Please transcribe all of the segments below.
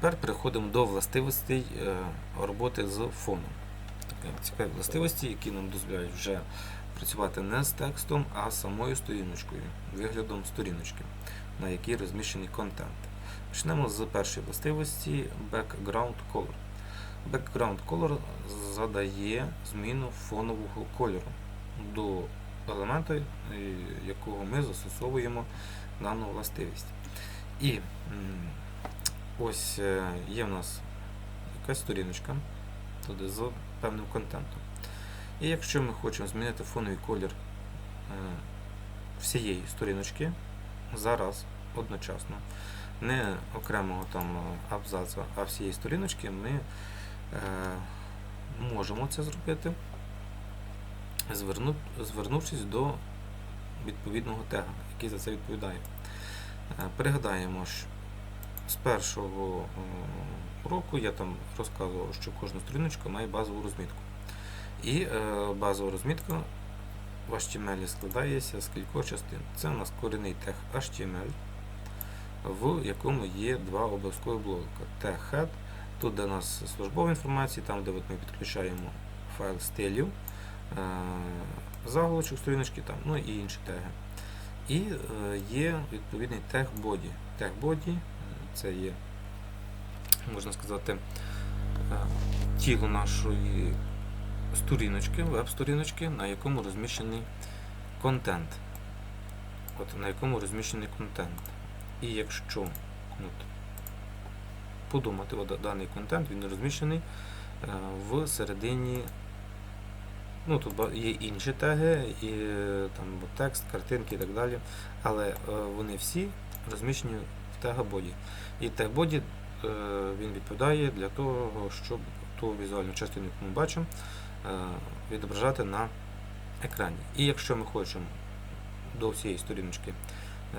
Тепер переходимо до властивостей е, роботи з фоном. Цікаві властивості, які нам дозволяють вже працювати не з текстом, а самою сторіночкою, виглядом сторіночки, на якій розміщений контент. Почнемо з першої властивості Background Color. Background Color задає зміну фонового кольору до елемента, е, якого ми застосовуємо дану властивість. І ось е, є в нас якась сторіночка туди з певним контентом. І якщо ми хочемо змінити фоновий колір е, всієї сторіночки зараз одночасно, не окремого там абзацу, а всієї сторіночки, ми е, можемо це зробити, звернувшись до відповідного тега, який за це відповідає. Пригадаємо, що з першого е, уроку я там розказував, що кожна сторіночка має базову розмітку. І е, базова розмітка в HTML складається з кількох частин. Це у нас корінний тег HTML, в якому є два обов'язкові блоки. Тег head, тут де у нас службова інформація, там де от ми підключаємо файл стилів, е, заголовочок сторіночки, там, ну і інші теги. І є відповідний тег body. Це є, можна сказати, е, тіло нашої сторіночки, веб-сторіночки, на якому розміщений контент. От, на якому розміщений контент. І якщо от, подумати, от, даний контент він розміщений е, в середині. Ну, тут є інші теги, і, е, там, текст, картинки і так далі. Але вони всі розміщені в тега body. І тег body е, він відповідає для того, щоб ту візуальну частину, яку ми бачимо, е, відображати на екрані. І якщо ми хочемо до всієї сторіночки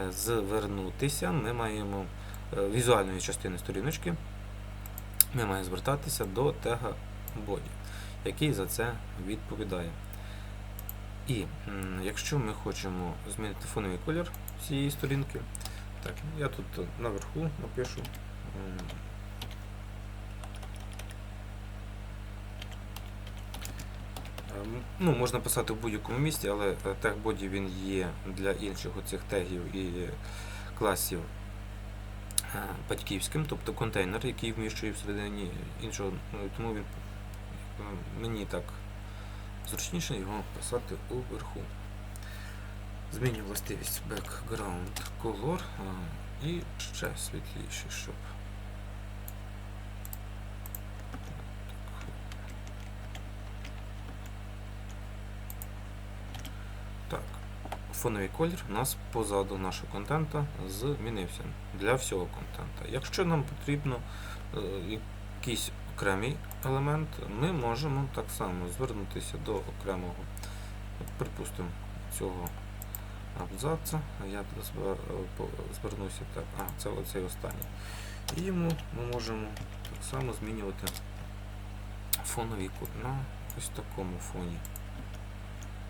е, звернутися, ми маємо візуальної частини сторіночки, ми маємо звертатися до тега body, який за це відповідає. І якщо ми хочемо змінити фоновий колір цієї сторінки, так, я тут е, наверху напишу. Ем, Ну, можна писати в будь-якому місці, але е, тег боді він є для інших оцих тегів і класів е, батьківським, тобто контейнер, який вміщує всередині іншого, ну, тому він е, мені так зручніше його писати уверху. Зміню властивість background color і ще світліше, щоб Так, фоновий колір у нас позаду нашого контента змінився для всього контента. Якщо нам потрібно е, якийсь окремий елемент, ми можемо так само звернутися до окремого, припустимо, цього абзаца. Я звер- звернуся так, а, це оцей останній. І йому ми можемо так само змінювати фоновий колір на ось такому фоні.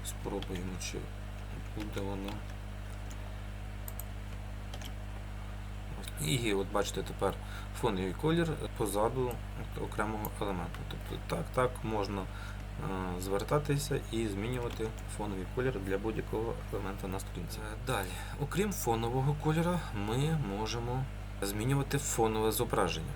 Спробуємо, чи буде воно. І от бачите тепер фоновий колір позаду окремого елементу. Тобто так, так можна звертатися і змінювати фоновий колір для будь-якого елемента на сторінці. Е, Далі, окрім фонового кольору, ми можемо змінювати фонове зображення.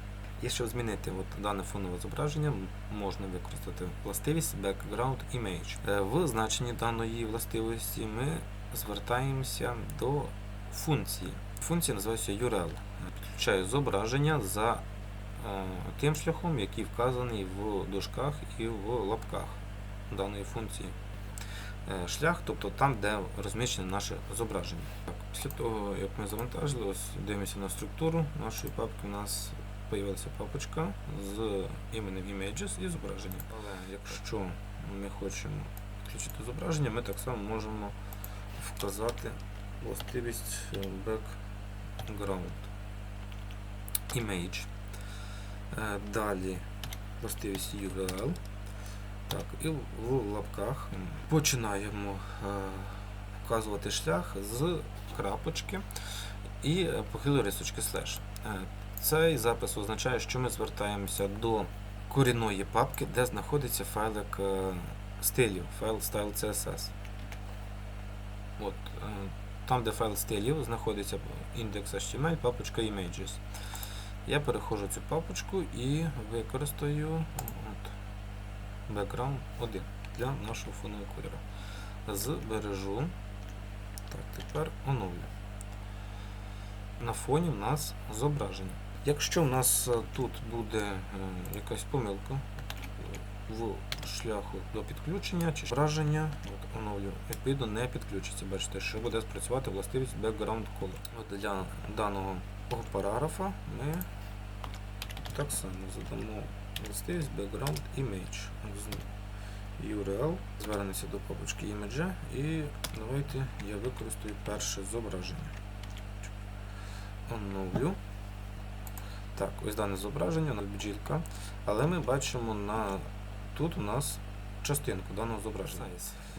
Щоб змінити от дане фонове зображення, можна використати властивість Background Image. Е, В значенні даної властивості ми звертаємося до функції. Функція називається URL. Підключаю зображення за е, тим шляхом, який вказаний в дужках і в лапках даної функції. Е, Шлях, тобто там, де розміщене наше зображення. Так, після того, як ми завантажили, ось дивимося на структуру нашої папки, у нас появилася папочка з іменем Images і зображенням. Але якщо ми хочемо включити зображення, ми так само можемо вказати властивість е, background image. Е, Далі властивість URL. Так, і в лапках починаємо е, вказувати шлях з крапочки і е, похилої рисочки слеш. Е, Цей запис означає, що ми звертаємося до корінної папки, де знаходиться файлик е, стилів, файл style CSS. От, е, там, де файл стилів, знаходиться index.html, папочка images. Я переходжу цю папочку і використаю от, background 1 для нашого фонового кольору. Збережу. Так, тепер оновлю. На фоні в нас зображення. Якщо в нас е, тут буде е, якась помилка е, в шляху до підключення чи зображення, от оновлю, відповідно не підключиться. Бачите, що буде спрацювати властивість background color. От для даного параграфа ми так само задамо властивість background image URL, звернемося до папочки image і давайте я використаю перше зображення. Оновлю. Так, ось дане зображення, бджілка. Але ми бачимо на тут у нас частинку даного зображення.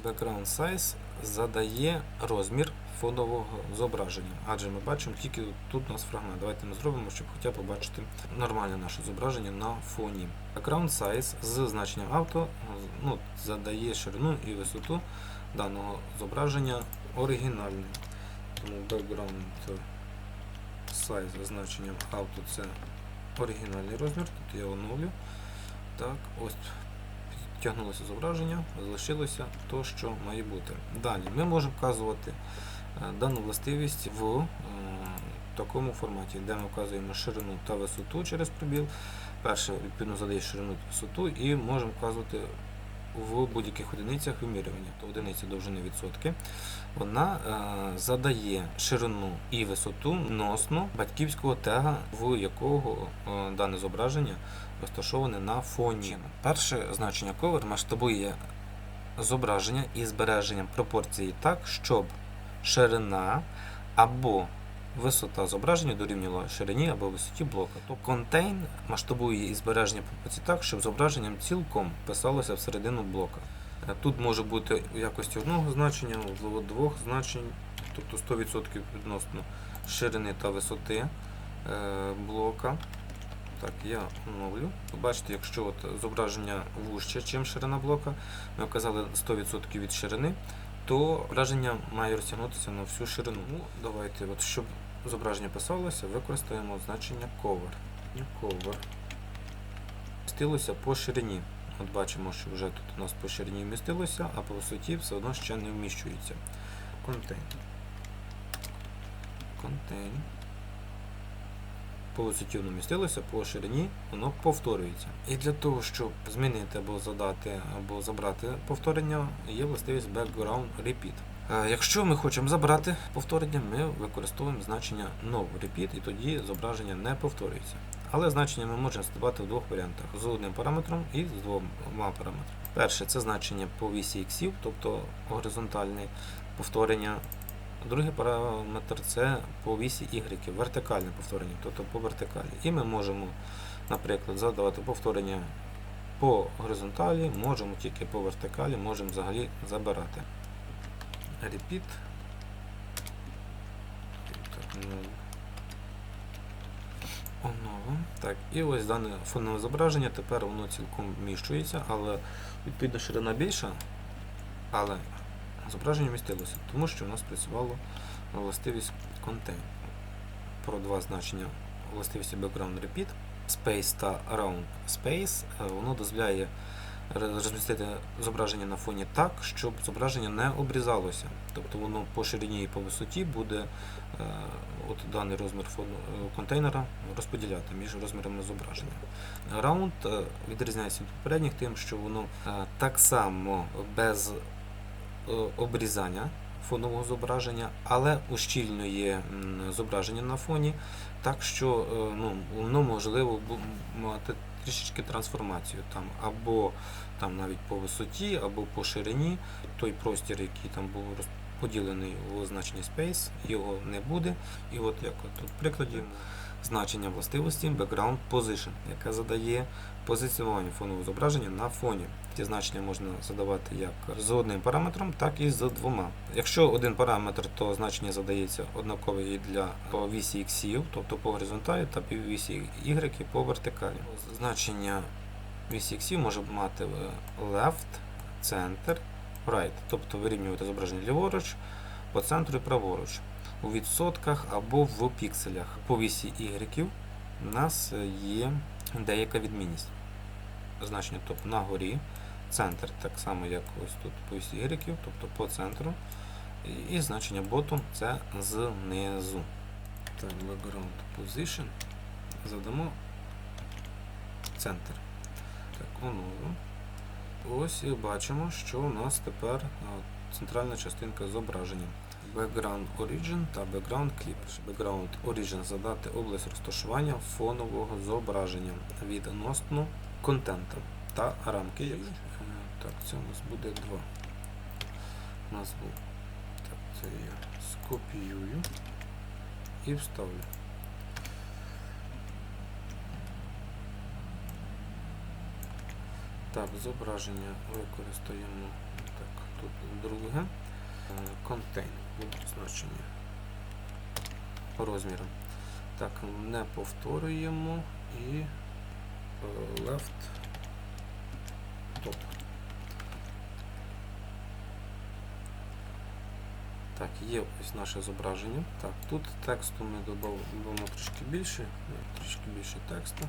Background size задає розмір фонового зображення. Адже ми бачимо тільки тут у нас фрагмент. Давайте ми зробимо, щоб хоча б побачити нормальне наше зображення на фоні. Background size з значенням авто ну, задає ширину і висоту даного зображення оригінальний. Тому background size з значенням auto це оригінальний розмір, тут я оновлю. Так, ось підтягнулося зображення, залишилося то, що має бути. Далі ми можемо вказувати е, дану властивість в такому форматі, де ми вказуємо ширину та висоту через пробіл. Перше, відповідно, задає ширину та висоту і можемо вказувати в будь-яких одиницях вимірювання, то одиниці довжини відсотки, вона е, задає ширину і висоту носно батьківського тега, в якого е, дане зображення розташоване на фоні. Перше значення cover масштабує зображення із збереженням пропорції так, щоб ширина або Висота зображення дорівнювала ширині або висоті блока. Тобто контейн масштабує і збереження пропорцій так, щоб зображенням цілком писалося всередину блока. Е, Тут може бути в якості одного значення, можливо двох значень, тобто 100% відносно ширини та висоти е, блока. Так, я оновлю. Бачите, якщо от зображення вужче, ніж ширина блока, ми вказали 100% від ширини, то враження має розтягнутися на всю ширину. Ну, давайте, от, щоб зображення писалося, використаємо значення cover. І cover. Вмістилося по ширині. От бачимо, що вже тут у нас по ширині вмістилося, а по висоті все одно ще не вміщується. Contain. Contain. По висоті воно вмістилося, по ширині воно повторюється. І для того, щоб змінити або задати, або забрати повторення, є властивість background repeat. Якщо ми хочемо забрати повторення, ми використовуємо значення no repeat, і тоді зображення не повторюється. Але значення ми можемо задавати в двох варіантах: з одним параметром і з двома параметрами. Перше це значення по вісі іксів, тобто горизонтальне повторення. Другий параметр це по вісі Y, вертикальне повторення, тобто по вертикалі. І ми можемо, наприклад, задавати повторення по горизонталі, можемо тільки по вертикалі, можемо взагалі забирати. Repeat. Ну, Так, і ось дане фонове зображення, тепер воно цілком вміщується, але відповідно ширина більша, але зображення вмістилося, тому що у нас працювало властивість contain. Про два значення властивості background repeat, space та round space, е, воно дозволяє розмістити зображення на фоні так, щоб зображення не обрізалося. Тобто воно по ширині і по висоті буде е, от даний розмір е, контейнера розподіляти між розмірами зображення. Round е, відрізняється від попередніх тим, що воно так само без обрізання фонового зображення, але ущільнює зображення на фоні, так що ну, воно можливо мати трішечки трансформацію там або там навіть по висоті, або по ширині. Той простір, який там був розподілений у значенні space, його не буде. І от як тут в прикладі значення властивості Background Position, яке задає позиціонування фонового зображення на фоні. Ці значення можна задавати як з одним параметром, так і з двома. Якщо один параметр, то значення задається однакове і для по вісі іксів, тобто по горизонталі, та по вісі Y по вертикалі. Значення вісі іксів може мати е, left, center, right, тобто вирівнювати зображення ліворуч, по центру і праворуч у відсотках або в пікселях. По вісі Y у нас є деяка відмінність. Значення тобто на горі, центр, так само як ось тут по Y, тобто по центру. І- значення bottom це знизу. Так, background position. Задамо центр. Так, оновимо. Ось і бачимо, що у нас тепер центральна частинка зображення. Background Origin та Background Clip. Background Origin задати область розташування фонового зображення відносно контенту та рамки. Е, Так, це у нас буде два. Назву. Так, це я скопіюю і вставлю. Так, зображення використаємо так, тут друге. Контейн значення розміром. Так, не повторюємо і е, left top. Так, є ось наше зображення. Так, тут тексту ми додамо трішки більше, трішки більше тексту.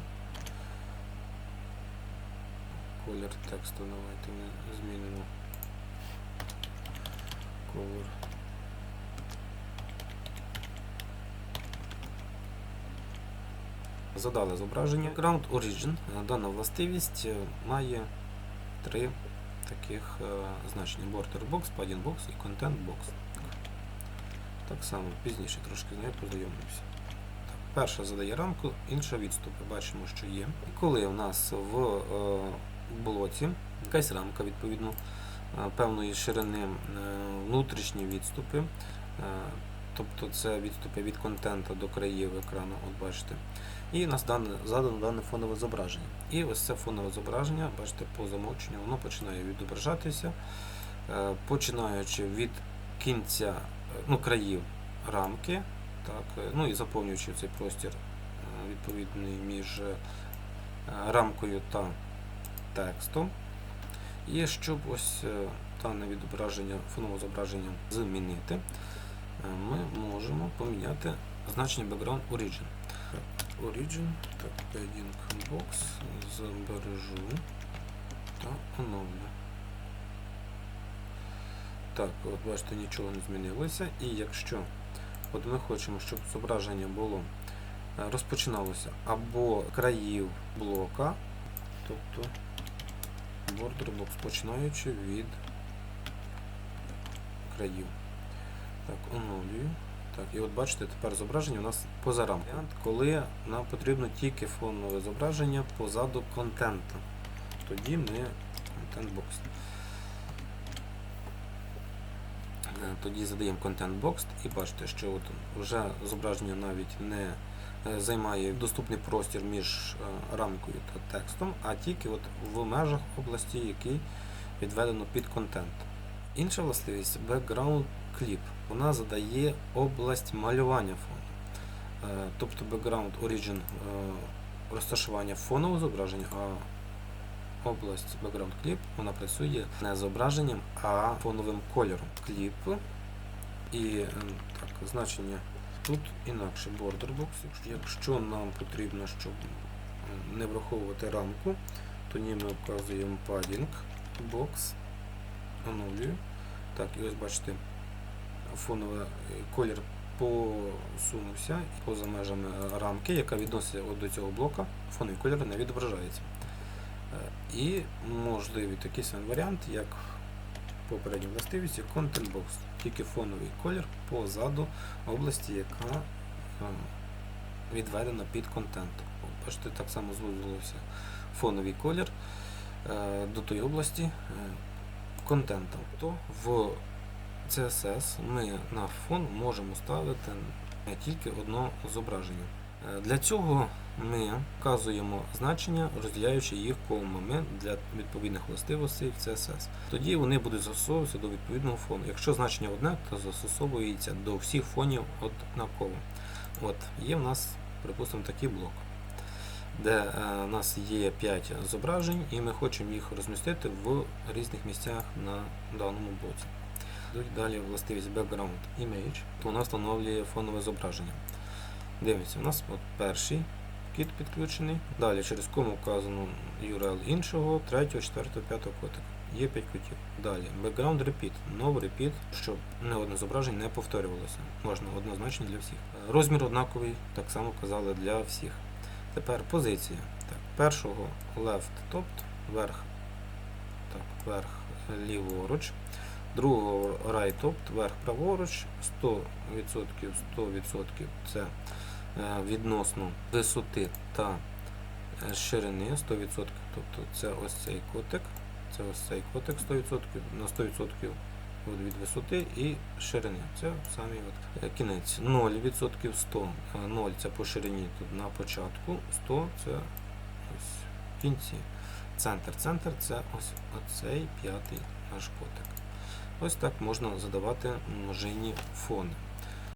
Колір тексту давайте ми змінимо. Color. Задали зображення. Ground Origin. Дана властивість е, має три таких е, значення: Border Box, Padding Box і Content Box. Так само пізніше трошки з нею познайомимося. Перша задає рамку, інша відступи. Бачимо, що є. І коли у нас в е, блоці якась рамка, відповідно, е, певної ширини е, внутрішні відступи, е, тобто це відступи від контента до країв екрану, от бачите. І нас дане, задано дане фонове зображення. І ось це фонове зображення, бачите, по замовченню, воно починає відображатися, е, починаючи від кінця, е, ну, країв рамки, так, е, ну і заповнюючи цей простір відповідний між рамкою та текстом. І щоб ось дане відображення, фонове зображення змінити, ми можемо поміняти значення background origin. Origin, так, padding box, збережу та оновлю. Так, от бачите, нічого не змінилося. І якщо от ми хочемо, щоб зображення було е, розпочиналося або країв блока, тобто border box, починаючи від країв. Так, оновлюю. Так, і от бачите, тепер зображення у нас поза рамкою. Коли нам потрібно тільки фонове зображення позаду контенту. Тоді ми контент бокс. Е, Тоді задаємо контент бокс і бачите, що от вже зображення навіть не е, займає доступний простір між е, рамкою та текстом, а тільки от в межах області, який відведено під контент. Інша властивість background clip. Вона задає область малювання фону. Е, Тобто background origin е, розташування фонового зображення, а область background clip вона працює не зображенням, а фоновим кольором. Кліп і так, значення тут інакше border box. Якщо- нам потрібно, щоб не враховувати рамку, то ні ми вказуємо padding box, оновлюю. Так, і ось бачите, фоновий е, колір посунувся поза межами рамки, яка відноситься до цього блока, фоновий колір не відображається. Е, І можливий такий самий варіант, як попередній властивості Content Box, тільки фоновий колір позаду області, яка е, відведена під контент. Бачите, так само звузився фоновий колір до тої області контенту. То в CSS ми на фон можемо ставити не тільки одне зображення. Е, Для цього ми вказуємо значення, розділяючи їх комами для відповідних властивостей в CSS. Тоді вони будуть застосовуватися до відповідного фону. Якщо значення одне, то застосовується до всіх фонів однаково. От, є в нас, припустимо, такий блок, де е, у нас є 5 зображень, і ми хочемо їх розмістити в різних місцях на даному блоці. Далі властивість Background Image, то нас встановлює фонове зображення. Дивимося, у нас от перший кіт підключений. Далі через кому вказано URL іншого, третього, четвертого, п'ятого котика. Є 5 котів. Далі background repeat, no repeat, щоб не одне зображення не повторювалося. Можна однозначно для всіх. Розмір однаковий, так само казали для всіх. Тепер позиція. Так, першого left top, верх, так, верх ліворуч. Другого right top, верх праворуч, 100%, 100% це е, відносно висоти та е, ширини 100%. Тобто це ось цей котик, це ось цей котик 100%, на 100% від- висоти і ширини. Це самий от е, кінець. 0% 100. Е, 0 це по ширині тут на початку, 100 це ось в кінці. Центр. Центр це ось оцей п'ятий наш котик. Ось так можна задавати множинні фони.